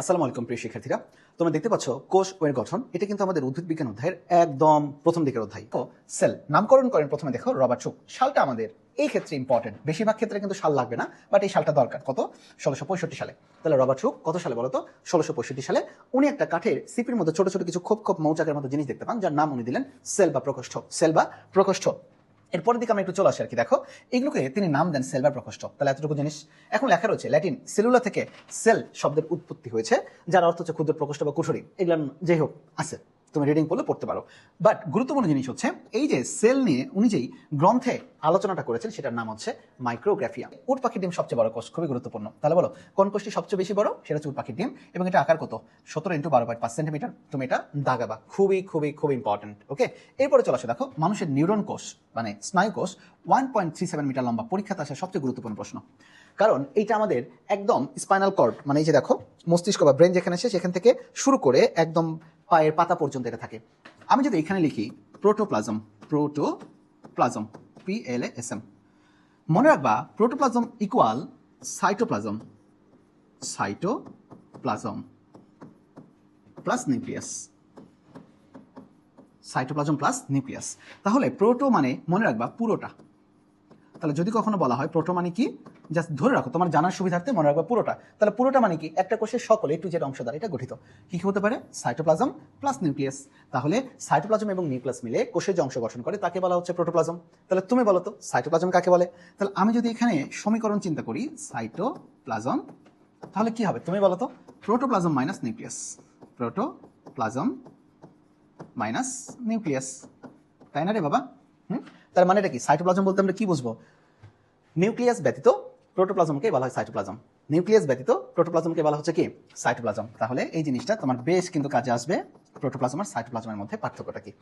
আসসালামু আলাইকুম, প্রিয় শিক্ষার্থীরা। তোমরা দেখতে পাচ্ছ কোষ ওয়ের গঠন। এটা কিন্তু আমাদের উদ্ভিদ বিজ্ঞান অধ্যায়ের একদম প্রথম দিকের অধ্যায়। দেখো সেল নামকরণ করেন প্রথমে দেখো রবার্ট চুক। সালটা আমাদের এই ক্ষেত্রে ইম্পর্টেন্ট বেশিরভাগ ক্ষেত্রে কিন্তু সাল লাগবে না বাট এই সালটা দরকার। কত? ষোলোশো পঁয়ষট্টি সালে। তাহলে রবার্ট চুক, কত সালে বলতো? ষোলোশো পঁয়ষট্টি সালে। উনি একটা কাঠের সিপির মধ্যে ছোট ছোট কিছু খোপ খোপ মৌচাকের মতো জিনিস দেখতে পান, যার নাম উনি দিলেন সেল বা প্রকোষ্ঠ। সেল বা প্রকোষ্ঠ। এরপরের দিকে আমরা একটু চলে আসি আর কি, দেখো। এগুলোকে তিনি নাম দেন সেলভার প্রকোষ্ঠ তাহলে এতটুকু জিনিস। এখন লেখা রয়েছে, ল্যাটিন সেলুলা থেকে সেল শব্দের উৎপত্তি হয়েছে, যার অর্থ হচ্ছে ক্ষুদ্র প্রকোষ্ঠ বা কুঠুরি। এগুলো যাই হোক, আছে। তুমি রিডিং পড়লে পড়তে পারো। বাট গুরুত্বপূর্ণ জিনিস হচ্ছে, এই যে সেল নিয়ে উনি যেই গ্রন্থে আলোচনাটা করেছেন, সেটার নাম হচ্ছে মাইক্রোগ্রাফিয়া উট পাখির ডিম সবচেয়ে বড় কোষ, খুবই গুরুত্বপূর্ণ। তাহলে বলো, কোন কোষটি সবচেয়ে বেশি বড়? সেটা হচ্ছে উট পাখির ডিম। এবং এটা আকার কত? সতেরো ইন্টু বারো পয়েন্ট পাঁচ সেন্টিমিটার তুমি এটা দাগাবা। খুবই খুবই খুবই ইম্পর্টেন্ট ওকে এরপরে চলে আসো, দেখো, মানুষের নিউরন কোষ মানে স্নায়ু কোষ one point three seven metre লম্বা। পরীক্ষাতে আসা সবচেয়ে গুরুত্বপূর্ণ প্রশ্ন। কারণ এইটা আমাদের একদম স্পাইনাল কর্ড মানে এই যে দেখো, মস্তিষ্ক বা ব্রেন যেখানে আছে, সেখান থেকে শুরু করে একদম পায়ের পাতা পর্যন্ত এটা থাকে। আমি যদি এখানে লিখি protoplasm protoplasm P L S M মনে রাখবা protoplasm equal cytoplasm cytoplasm plus nucleus cytoplasm plus nucleus তাহলে প্রোটো মানে মনে রাখবা, পুরোটা। তাহলে যদি কখনো বলা হয় প্রোটো মানে কি? জাস্ট ধরে রাখো, তোমার জানার সুবিধার্থে মনে রাখবা পুরোটা। তাহলে পুরোটা মানে কি? একটা কোষের সকল এ টু জেড অংশ দ্বারা এটা গঠিত। কি হতে পারে? সাইটোপ্লাজম প্লাস নিউক্লিয়াস তাহলে সাইটোপ্লাজম এবং নিউক্লিয়াস মিলে কোষের যে অংশ গঠন করে তাকে বলা হচ্ছে প্রোটোপ্লাজম তাহলে তুমি বলো তো সাইটোপ্লাজম কাকে বলে? তাহলে আমি যদি এখানে সমীকরণ চিন্তা করি সাইটোপ্লাজম তাহলে কি হবে? তুমি বলো তো protoplasm minus nucleus protoplasm minus nucleus তাই না রে বাবা? হুম? তার মানেটা কি? সাইটোপ্লাজম বলতে আমরা কি বুঝব? নিউক্লিয়াস ব্যতীত প্রোটোপ্লাজমকে বলা হয় সাইটোপ্লাজম নিউক্লিয়াস ব্যতীত প্রোটোপ্লাজমকে বলা হচ্ছে কি? সাইটোপ্লাজম তাহলে এই জিনিসটা তোমার বেশ কিন্তু কাজে আসবে। প্রোটোপ্লাজম আর সাইটোপ্লাজমের মধ্যে পার্থক্যটা কি?